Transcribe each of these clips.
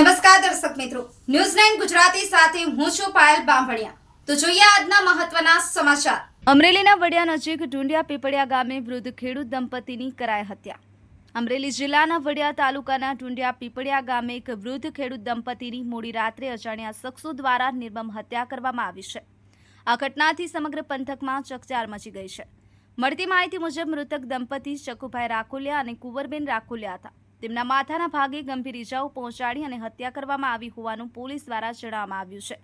નમસ્કાર દર્શક મિત્રો. ન્યૂઝ નાઇન ગુજરાતી સાથે હું છું પાયલ બામભણિયા તો જોઈએ આજના મહત્વના સમાચાર. અમરેલીના વડિયા નજીક ઢુંડિયા પીપળિયા ગામે વૃદ્ધ ખેડૂત દંપતીની કરાઈ હત્યા. અમરેલી જિલ્લાના વડિયા તાલુકાના ઢુંડિયા પીપળિયા ગામે એક વૃદ્ધ ખેડૂત દંપતીની મોડી રાત્રે અજાણ્યા શખ્સો દ્વારા નિર્મમ હત્યા કરવામાં આવી છે. આ ઘટનાથી સમગ્ર પંથકમાં ચકચાર મચી ગઈ છે. મળતી માહિતી મુજબ મૃતક દંપતી ચકુભાઈ રાખોલિયા અને કુંવરબેન રાખોલિયા હતા. તેમના માથાના ભાગે ગંભીર ઇજાઓ પહોંચાડી અને હત્યા કરવામાં આવી હોવાનું પોલીસ દ્વારા જણાવવામાં આવ્યું છે.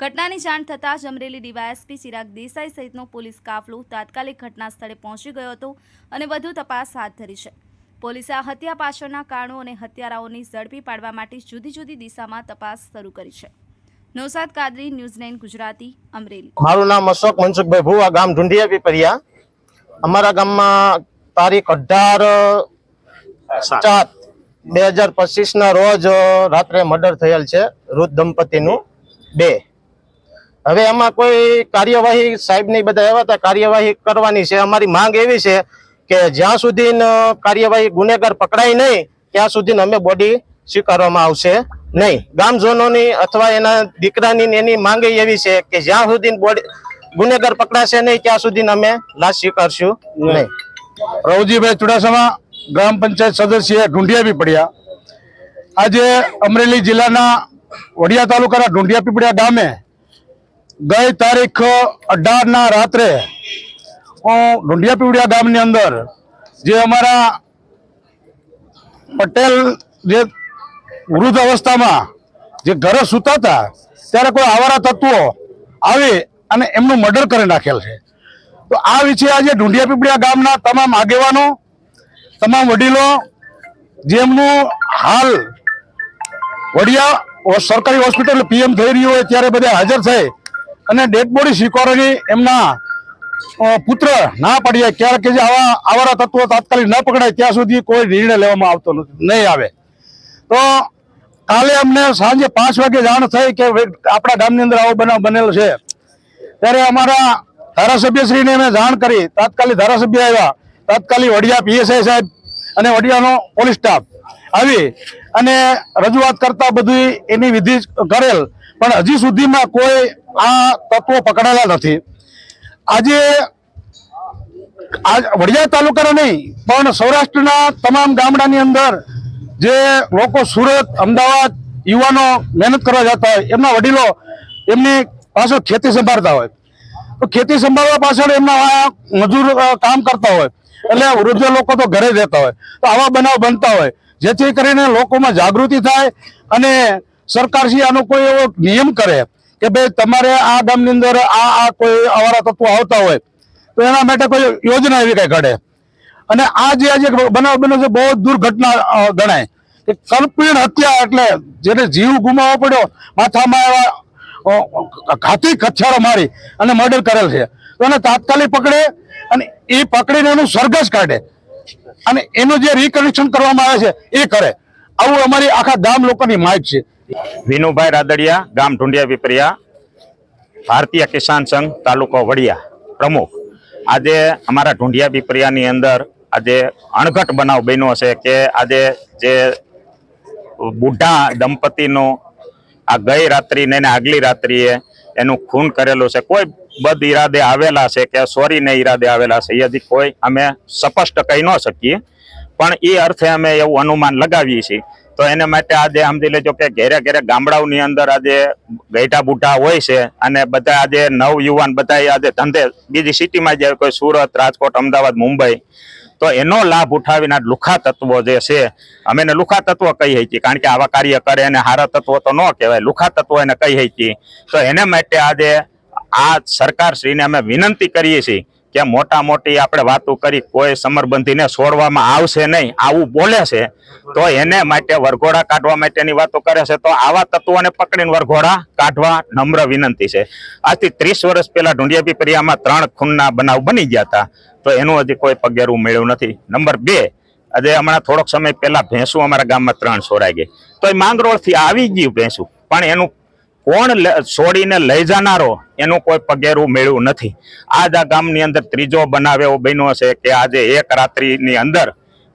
ઘટનાની જાણ થતાં જ અમરેલી ડીવાયએસપી ચિરાગ દેસાઈ સહિતનો પોલીસ કાફલો તાત્કાલિક ઘટના સ્થળે પહોંચી ગયો હતો અને વધુ તપાસ હાથ ધરી છે. પોલીસે આ હત્યા પાછળના કારણો અને હત્યારાઓની ઝડપી પાડવા માટે જુદી જુદી દિશામાં તપાસ શરૂ કરી છે. Nausad Kadri, news nine Gujarati, Amreli. મારું નામ અશોક મનસુખભાઈ ભુવા, ગામ ઢુંઢિયા પીપરિયા. અમારા ગામમાં તારીખ અઢાર ચાર બે હજાર પચીસ ના રોજ રાત્રે મર્ડર થયેલ છે વૃદ્ધ દંપતીનું બે. હવે એમાં કોઈ કાર્યવાહી સાહેબની બધા એવા હતા કાર્યવાહી કરવાની છે. અમારી માંગ એવી છે કે જ્યાં સુધી કાર્યવાહી ગુનેગાર પકડાય નહીં ત્યાં સુધી અમે બોડી સ્વીકારવામાં આવશે નહીં. ગામજનોની અથવા એના દીકરાની એની માંગ એવી છે કે જ્યાં સુધી બોડી ગુનેગાર પકડાશે નહીં ત્યાં સુધી અમે લાશ સ્વીકારશું નહીં. રવજીભાઈ ચુડાસમા ગ્રામ પંચાયત સદસ્ય ઢુંઢિયા પીપળિયા આજે અમરેલી જિલ્લાના વડિયા તાલુકાના ઢુંઢિયા પીપળિયા ગામે. ગઈ તારીખ અઢારના રાત્રે હું ઢુંઢિયા પીપળિયા ગામની અંદર. જે અમારા પટેલ જે વૃદ્ધ અવસ્થામાં જે ઘરે સૂતા હતા, ત્યારે કોઈ આવારા તત્વો આવે અને એમનું મર્ડર કરી નાખેલ છે. તો આ વિશે આજે ઢુંઢિયા પીપળિયા ગામના તમામ આગેવાનો તમામ વડીલો, જેમનું હાલ વડિયા સરકારી હોસ્પિટલ પીએમ થઈ રહ્યું હોય ત્યારે બધા હાજર થઈ અને ડેડ બોડી સ્વીકારવાની એમના પુત્ર ના પડ્યા ક્યારેક કે જે આવા આવારા તત્વો તાત્કાલિક ન પકડાય ત્યાં સુધી કોઈ નિર્ણય લેવામાં આવતો નથી, નહીં આવે. તો કાલે અમને સાંજે પાંચ વાગે જાણ થઈ કે આપણા ગામની અંદર આવો બનાવ બનેલો છે. ત્યારે અમારા ધારાસભ્યશ્રીને મેં જાણ કરી, તાત્કાલિક ધારાસભ્ય આવ્યા. તાત્કાલિક વડિયા પીએસઆઈ સાહેબ અને વડિયાનો પોલીસ સ્ટાફ આવી અને રજૂઆત કરતા બધી એની વિધિ કરેલ. પણ હજી સુધીમાં કોઈ આ તત્વો પકડાયેલા નથી. આજે આજ વડિયા તાલુકાના નહીં, પણ સૌરાષ્ટ્રના તમામ ગામડાની અંદર જે લોકો સુરત, અમદાવાદ યુવાનો મહેનત કરવા જતા હોય, એમના વડીલો એમની પાછળ ખેતી સંભાળતા હોય. ખેતી સંભાળવા પાછળ એમના મજૂર કામ કરતા હોય. એટલે વૃદ્ધ લોકો તો ઘરે રહેતા હોય. તો આવા બનાવ બનતા હોય. જેથી કરીને લોકોમાં જાગૃતિ થાય અને સરકારશ્રી આનો કોઈ એવો નિયમ કરે કે ભાઈ તમારે આ ગામની અંદર આ આ કોઈ અવારા તત્વો આવતા હોય, તો એના માટે કોઈ યોજના એવી કઈ ઘડે. અને આ જે આજે બનાવ બન્યો છે, બહુ દુર્ઘટના ગણાય. કલ્પિણ હત્યા એટલે જેને જીવ ગુમાવવો પડ્યો, માથામાં એવા અ, ઘાતી કથિયારો મારી અને મર્ડર કરેલ છે. તો એને તાત્કાલિક પકડે અને એ પકડીને એનું સરઘસ કાઢે. અને એનું જે રિકનેક્શન કરવામાં આવે છે એ કરે. આવું અમારી આખા ગામ લોકોની માંગ છે. વિનુભાઈ રાદડિયા ગામ ઢુંડિયા વિપરિયા ભારતીય કિસાન સંઘ તાલુકો વડિયા પ્રમુખ. આજે અમારા ઢુંઢિયા પીપરિયાની અંદર આજે અણઘટ બનાવ બન્યો છે કે આજે જે બુઢા દંપતીનો આ ગઈ રાત્રિને આગલી રાત્રિએ એનું ખૂન કરેલું છે. કોઈ બદ ઈરાદે આવેલા છે કે સોરીને ઈરાદે આવેલા છે એ હજી કોઈ અમે સ્પષ્ટ કહી ન શકીએ. પણ એ અર્થે અમે એવું અનુમાન લગાવીએ છીએ. તો એને માટે આજે સમજી લેજો કે ઘેરે ઘેરે ગામડાઓની અંદર આજે ગઈઢા બુઢા હોય છે અને બધા આજે નવ યુવાન બધા આજે ધંધે, બીજી સિટીમાં જાય કોઈ સુરત, રાજકોટ, અમદાવાદ, મુંબઈ તો એનો લાભ ઉઠાવીને આ લુખા તત્વો જે છે, અમે એને લુખા તત્વ કહી હતી કારણ કે આવા કાર્ય કરે અને હારા તત્વો તો ન કહેવાય. લુખા તત્વો એને કહી હતી તો એને માટે આજે આ સરકારશ્રીને અમે વિનંતી કરીએ છીએ કે મોટા મોટી આપણે વાતો કરી, કોઈ સમરબંધીને છોડવામાં આવશે નહીં, આવું બોલે છે, તો એને માટે વરઘોડા કાઢવા માટેની વાતો કરે છે, તો આવા તત્વોને પકડીને વરઘોડા કાઢવા નમ્ર વિનંતી છે. આજથી ત્રીસ વર્ષ પહેલા ઢુંડિયાપી પરિયામાં ત્રણ ખૂનના બનાવ બની ગયા હતા, તો એનું હજી કોઈ પગેરું મળ્યું નથી. નંબર બે, આજે હમણાં થોડોક સમય પહેલા ભેંસું અમારા ગામમાં ત્રણ છોડાઈ ગઈ. તો એ માંગરોળથી આવી ગયું ભેંસું, પણ એનું કોણ છોડીને લઈ જનારો, એનું કોઈ પગેરું મેળવું નથી. આજ આ ગામની અંદર ત્રીજો બનાવ એવો બન્યો છે કે આજે એક રાત્રિની અંદર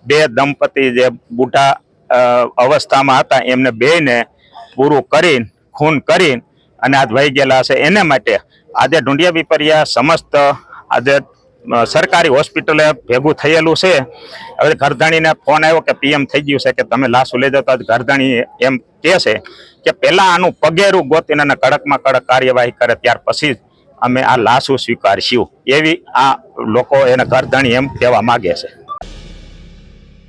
બે દંપતી જે બુઢા અવસ્થામાં હતા, એમને બેને પૂરું કરીને ખૂન કરીને અને આજ વહી ગયેલા છે. એને માટે આજે ઢુંડિયા બીપરિયા સમસ્ત આજે સરકારી હોસ્પિટલે ભેગું થયેલું છે. હવે ઘરધાણીને ફોન આવ્યો કે પીએમ થઈ ગયું છે કે તમે લાશો લઈ જતા ઘરધાણી એમ કહે છે કે પહેલાં આનું પગેરું ગોતીને કડકમાં કડક કાર્યવાહી કરે ત્યાર પછી અમે આ લાશો સ્વીકારશું. એવી આ લોકો એને ઘરધાણી એમ કહેવા માંગે છે.